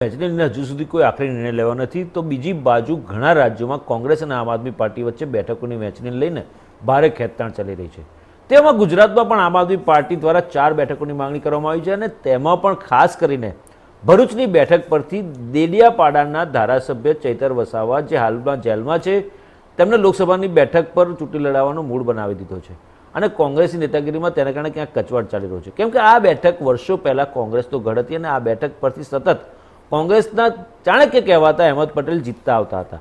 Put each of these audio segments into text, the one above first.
વહેંચણીને હજુ સુધી કોઈ આખરી નિર્ણય લેવા નથી. તો બીજી બાજુ ઘણા રાજ્યોમાં કોંગ્રેસ અને આમ આદમી પાર્ટી વચ્ચે બેઠકોની વહેંચણીને લઈને ભારે ખેંચતાણ ચાલી રહી છે. તેમાં ગુજરાતમાં પણ આમ આદમી પાર્ટી દ્વારા ચાર બેઠકોની માંગણી કરવામાં આવી છે અને તેમાં પણ ખાસ કરીને ભરૂચની બેઠક પરથી દેડિયાપાડાના ધારાસભ્ય ચૈતર વસાવા જે હાલમાં જેલમાં છે, તેમને લોકસભાની બેઠક પર ચૂંટણી લડાવવાનો મૂળ બનાવી દીધો છે. અને કોંગ્રેસની નેતાગીરીમાં તેના કારણે ક્યાંક કચવાટ ચાલી રહ્યો છે. કેમ કે આ બેઠક વર્ષો પહેલાં કોંગ્રેસ તો હતી અને આ બેઠક પરથી સતત કોંગ્રેસના ચાણક્ય કહેવાતા અહેમદ પટેલ જીતતા આવતા હતા.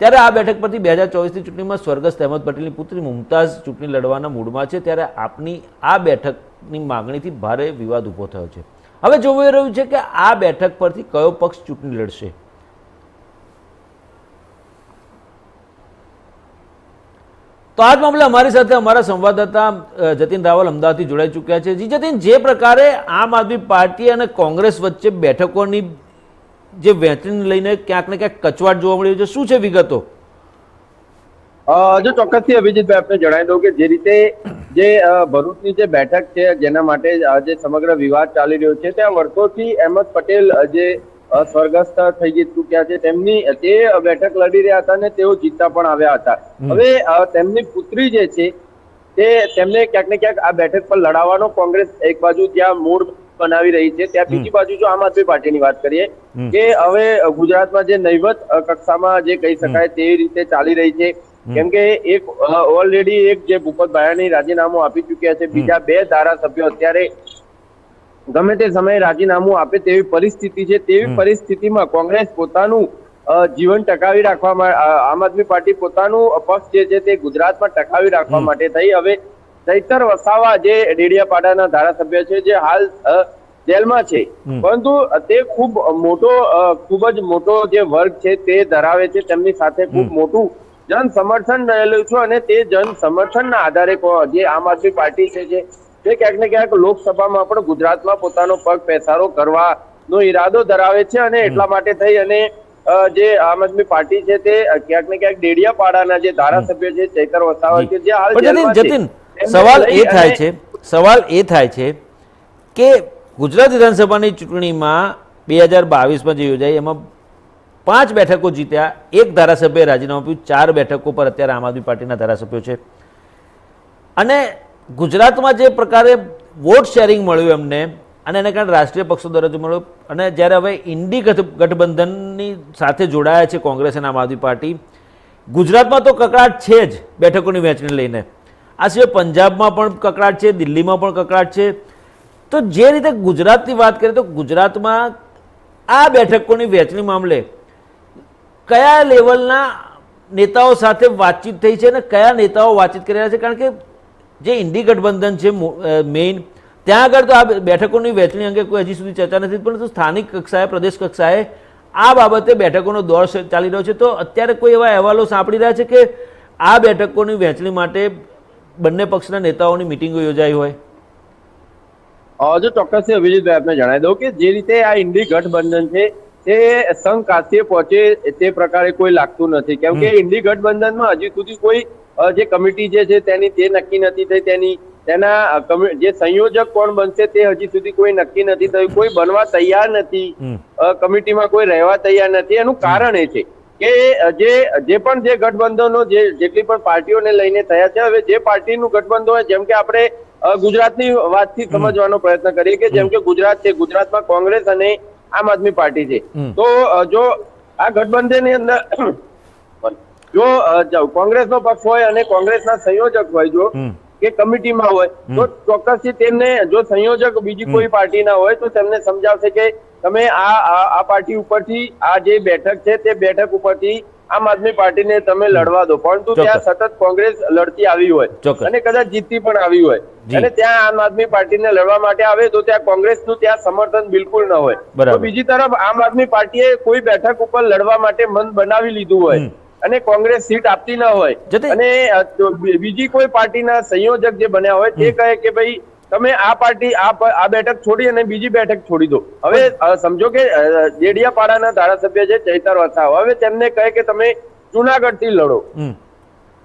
ત્યારે આ બેઠક પરથી બે હજાર ચોવીસની ચૂંટણીમાં સ્વર્ગસ્થ અહેમદ પટેલની પુત્રી મુમતાઝ ચૂંટણી લડવાના મૂડમાં છે. ત્યારે આપની આ બેઠકની માગણીથી ભારે વિવાદ ઊભો થયો છે. હવે જોવાઈ રહ્યું છે કે આ બેઠક પરથી કયો પક્ષ ચૂંટણી લડશે? તો આજ મામલે અમારી સાથે અમારા સંવાદદાતા જતીન રાવલ અમદાવાદથી જોડાઈ ચૂક્યા છે. જી જતીન, જે પ્રકારે આમ આદમી પાર્ટી અને કોંગ્રેસ વચ્ચે બેઠકોની જે વહેંચણી લઈને ક્યાંક ને ક્યાંક કચવાટ જોવા મળ્યો છે શું છે વિગતો? જો ચોક્કસથી અભિજીતભાઈ આપને જણાવી દઉં કે જે રીતે જે ભરૂચની જે બેઠક છે જેના માટે જે સમગ્ર વિવાદ ચાલી રહ્યો છે ત્યાં વર્ષોથી અહેમદ પટેલ જે સ્વર્ગસ્થ થઈ ચૂક્યા છે તેમની તે બેઠક લડી રહ્યા હતા અને તેઓ જીતતા પણ આવ્યા હતા. હવે તેમની પુત્રી જે છે તે તેમને ક્યાંક ને ક્યાંક આ બેઠક પર લડાવવાનો કોંગ્રેસ એક બાજુ ત્યાં મૂળ બનાવી રહી છે. ત્યાં બીજી બાજુ જો આમ આદમી પાર્ટીની વાત કરીએ કે હવે ગુજરાતમાં જે નૈવત કક્ષામાં જે કહી શકાય તેવી રીતે ચાલી રહી છે. કેમ કે એક ઓલરેડી એક જે ભૂપત ભાયાણી રાજીનામું આપી ચુક્યા છે બીજા બે ધારાસભ્યો અત્યારે ગમે તે સમયે રાજીનામું આપે તેવી પરિસ્થિતિ છે. તેવી પરિસ્થિતિમાં કોંગ્રેસ પોતાનું જીવન ટકાવી રાખવા આમ આદમી પાર્ટી પોતાનું પક્ષ જે છે તે ગુજરાતમાં ટકાવી રાખવા માટે થઈ. હવે ચૈતર વસાવા જે ડેડિયાપાડાના ધારાસભ્ય છે જે હાલ જેલમાં છે. પરંતુ તે ખૂબ મોટો ખૂબ જ મોટો જે વર્ગ છે તે ધરાવે છે તેમની સાથે ખૂબ મોટું જન સમર્થન રહેલું છે અને તે જન સમર્થનના આધારે જે આમ આદમી પાર્ટી છે જે તે ક્યાંક ને ક્યાંક લોકસભામાં પણ ગુજરાતમાં પોતાનો પગ પેસારો કરવાનો ઈરાદો ધરાવે છે અને એટલા માટે થઈ અને જે આમ આદમી પાર્ટી છે તે ક્યાંક ને ક્યાંક ડેડિયાપાડાના જે ધારાસભ્ય છે ચૈતર વસાવા છે જે હાલ જતીન સવાલ એ થાય છે સવાલ એ થાય છે કે ગુજરાત વિધાનસભાની ચૂંટણીમાં બે હજાર બાવીસમાં જે યોજાઈ એમાં પાંચ બેઠકો જીત્યા એક ધારાસભ્યએ રાજીનામું આપ્યું ચાર બેઠકો પર અત્યારે આમ આદમી પાર્ટીના ધારાસભ્યો છે. અને ગુજરાતમાં જે પ્રકારે વોટ શેરિંગ મળ્યું એમને અને એને કારણે રાષ્ટ્રીય પક્ષો દરજ્જો મળ્યો અને જ્યારે હવે ઇન્ડી ગઠ- ગઠબંધનની સાથે જોડાયા છે કોંગ્રેસ અને આમ આદમી પાર્ટી ગુજરાતમાં તો કકડાટ છે જ બેઠકોની વહેંચણી લઈને. આ સિવાય પંજાબમાં પણ કકડાટ છે, દિલ્હીમાં પણ કકડાટ છે. તો જે રીતે ગુજરાતની વાત કરીએ તો ગુજરાતમાં આ બેઠકોની વહેંચણી મામલે કયા લેવલના નેતાઓ સાથે વાતચીત થઈ છે અને કયા નેતાઓ વાતચીત કરી રહ્યા છે? કારણ કે જે ઇન્ડી ગઠબંધન છે મેઇન, ત્યાં આગળ તો આ બેઠકોની વહેંચણી અંગે કોઈ હજી સુધી ચર્ચા નથી પરંતુ સ્થાનિક કક્ષાએ, પ્રદેશ કક્ષાએ આ બાબતે બેઠકોનો દોર ચાલી રહ્યો છે. તો અત્યારે કોઈ એવા અહેવાલો સાંપડી રહ્યા છે કે આ બેઠકોની વહેંચણી માટે બંને પક્ષના નેતાઓની મિટિંગો યોજાઈ હોય? અ, જો ચોક્કસથી અભિજીતભાઈ આપને જણાવી દઉં કે જે રીતે આ ઇન્ડી ગઠબંધન છે તે સંઘ કાશીએ પહોંચે તે પ્રકારે કોઈ લાગતું નથી. કેમ કે ઇન્ડી ગઠબંધનમાં હજી સુધી કોઈ જે કમિટી જે છે તેની તે નક્કી નથી થઈ. તેની તેના જે સંયોજક કોણ બનશે તે હજી સુધી કોઈ નક્કી નથી થયું. કોઈ બનવા તૈયાર નથી. કમિટીમાં કોઈ રહેવા તૈયાર નથી. એનું કારણ એ છે. કે જે જે પણ જે ગઠબંધનો જે જેટલી પણ પાર્ટીઓને લઈને થયા છે હવે જે પાર્ટીનું ગઠબંધન હોય જેમ કે આપણે ગુજરાતની વાતથી સમજવાનો પ્રયત્ન કરીએ કે જેમ કે ગુજરાત છે ગુજરાતમાં કોંગ્રેસ અને આમ આદમી પાર્ટી છે. તો જો આ ગઠબંધનની અંદર જો કોંગ્રેસનો પક્ષ હોય અને કોંગ્રેસના સંયોજક હોય જો. કે કમિટીમાં હોય તો ચોક્કસથી તેમને જો સંયોજક બીજી કોઈ પાર્ટીના હોય તો તેમને સમજાવશે કે તમે આ આ પાર્ટી ઉપરથી આ જે બેઠક છે તે બેઠક ઉપરથી આમ આદમી પાર્ટીને તમે લડવા દો. પરંતુ ત્યાં સતત કોંગ્રેસ લડતી આવી હોય અને કદાચ જીતતી પણ આવી હોય. અને ત્યાં આમ આદમી પાર્ટીને લડવા માટે આવે તો ત્યાં કોંગ્રેસનું ત્યાં સમર્થન બિલકુલ ન હોય. તો બીજી તરફ આમ આદમી પાર્ટીએ કોઈ બેઠક ઉપર લડવા માટે મન બનાવી લીધું હોય. અને કોંગ્રેસ સીટ આપતી ન હોય. અને બીજી કોઈ પાર્ટીના સંયોજક જે બન્યા હોય તે કહે કે ભાઈ તમે આ પાર્ટી આ બેઠક છોડી અને બીજી બેઠક છોડી દો. હવે સમજો કે અ, જેડિયાપાડાના ધારાસભ્ય છે ચૈતર વસાવા હવે તેમને કહે કે તમે જુનાગઢથી લડો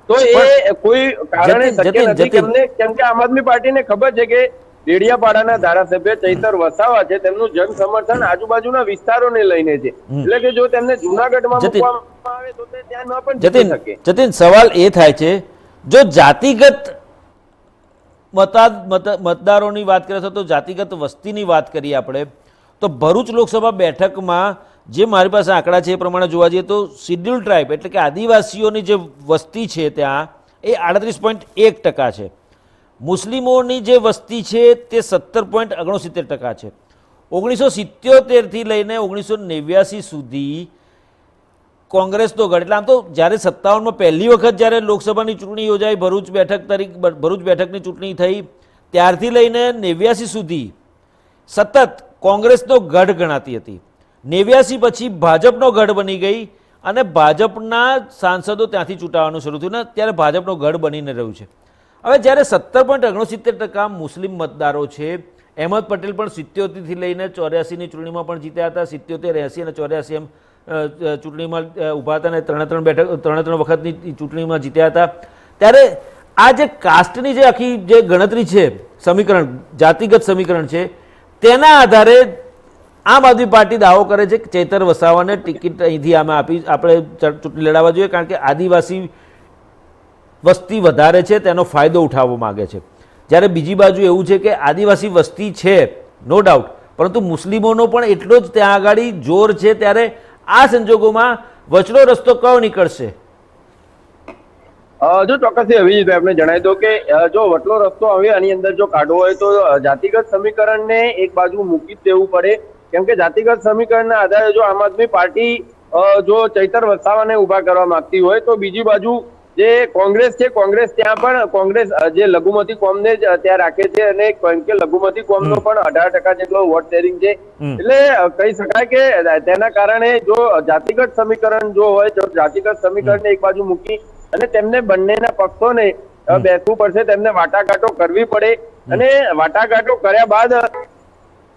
તો એ કોઈ કારણે શક્ય નથી. તેમને કેમ કે આમ આદમી પાર્ટીને ખબર છે કે ડેડિયાપાડાના ધારાસભ્ય ચૈતર વસાવા છે તેમનું જન સમર્થન આજુબાજુના વિસ્તારોને લઈને છે. એટલે કે જો તેમને જુનાગઢમાં જતીન. મૂકવામાં આવે તો તે ત્યાં ન પણ જીતી જતીન શકે. જતીન સવાલ એ થાય છે જો જાતિગત મતા મતદારોની વાત કરે તો જાતિગત વસ્તીની વાત કરીએ આપણે તો ભરૂચ લોકસભા બેઠકમાં જે મારી પાસે આંકડા છે એ પ્રમાણે જોવા જઈએ તો શિડ્યુલ ટ્રાઇબ એટલે કે આદિવાસીઓની જે વસ્તી છે ત્યાં એ આડત્રીસ પોઈન્ટ એક ટકા છે. મુસ્લિમોની જે વસ્તી છે તે સત્તર પોઈન્ટ ઓગણસિત્તેર ટકા છે. ઓગણીસો સિત્યોતેરથી લઈને ઓગણીસો નેવ્યાસી સુધી કોંગ્રેસનો ગઢ. એટલે આમ તો જ્યારે સત્તાવનમાં પહેલી વખત જ્યારે લોકસભાની ચૂંટણી યોજાઈ, ભરૂચ બેઠક તરીકે ભરૂચ બેઠકની ચૂંટણી થઈ, ત્યારથી લઈને નેવ્યાસી સુધી સતત કોંગ્રેસનો ગઢ ગણાતી હતી. નેવ્યાસી પછી ભાજપનો ગઢ બની ગઈ અને ભાજપના સાંસદો ત્યાંથી ચૂંટાવાનું શરૂ થયું ને ત્યારે ભાજપનો ગઢ બનીને રહ્યું છે. હવે જ્યારે સત્તર પોઈન્ટ ઓગણસિત્તેર ટકા મુસ્લિમ મતદારો છે, અહેમદ પટેલ પણ સિત્યોતેરથી લઈને ચોર્યાસીની ચૂંટણીમાં પણ જીત્યા હતા, સિત્યોતેર, એંસી અને ચોર્યાસી એમ ચૂંટણીમાં ઊભા હતા અને ત્રણે ત્રણ બેઠક, ત્રણે ત્રણ વખતની ચૂંટણીમાં જીત્યા હતા. ત્યારે આ જે કાસ્ટની જે આખી જે ગણતરી છે, સમીકરણ, જાતિગત સમીકરણ છે, તેના આધારે આમ આદમી પાર્ટી દાવો કરે છે કે ચેતર વસાવાને ટિકિટ અહીંથી આમાં આપી, આપણે ચૂંટણી લડાવવા જોઈએ કારણ કે આદિવાસી વસ્તી વધારે છે, તેનો ફાયદો ઉઠાવવા માગે છે. જ્યારે બીજી બાજુ એવું છે કે આદિવાસી વસ્તી છે નો ડાઉટ પરંતુ મુસ્લિમોનો પણ એટલો જ ત્યાં આગળ જોર છે ત્યારે આ સંજોગોમાં વચલો રસ્તો કયો નીકળશે? જો ચોક્કસથી અભિજીત આપણે જણાવી દો કે જો વટલો રસ્તો હવે આની અંદર જો કાઢવો હોય તો જાતિગત સમીકરણને એક બાજુ મૂકી દેવું પડે. કેમ કે જાતિગત સમીકરણના આધારે જો આમ આદમી પાર્ટી જો ચૈતર વસાવાને ઊભા કરવા માંગતી હોય તો બીજી બાજુ જે કોંગ્રેસ છે કોંગ્રેસ ત્યાં પણ કોંગ્રેસ જે લઘુમતી કોમને જ ત્યાં રાખે છે અને કેમ કે લઘુમતી કોમનો પણ અઢાર ટકા જેટલો વોટ શેરિંગ છે. એટલે કહી શકાય કે તેના કારણે જો જાતિગત સમીકરણ જો હોય તો જાતિગત સમીકરણને એક બાજુ મૂકી અને તેમને બંનેના પક્ષોને બેસવું પડશે તેમને વાટાઘાટો કરવી પડે અને વાટાઘાટો કર્યા બાદ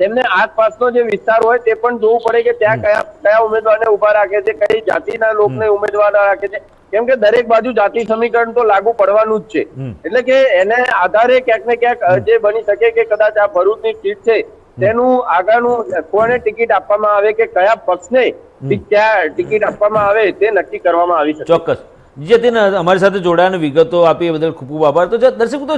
તેમને આસપાસનો જે વિસ્તાર હોય તે પણ જોવું પડે કે ત્યાં કયા કયા ઉમેદવારને ઊભા રાખે છે કઈ જાતિના લોકને ઉમેદવાર રાખે છે. કેમ કે દરેક બાજુ જાતિ સમીકરણ તો લાગુ પડવાનું જ છે. એટલે કે એને આધારે ક્યાંક ને ક્યાંક જે બની શકે કે કદાચ આ ભરૂચની સીટ છે તેનું આગળનું કોને ટિકિટ આપવામાં આવે કે કયા પક્ષને ક્યાં ટિકિટ આપવામાં આવે તે નક્કી કરવામાં આવી શકે. ચોક્કસ. જે અમારી સાથે જોડાયાની વિગતો આપી એ બદલ ખૂબ ખૂબ આભાર. તો દર્શક મિત્રો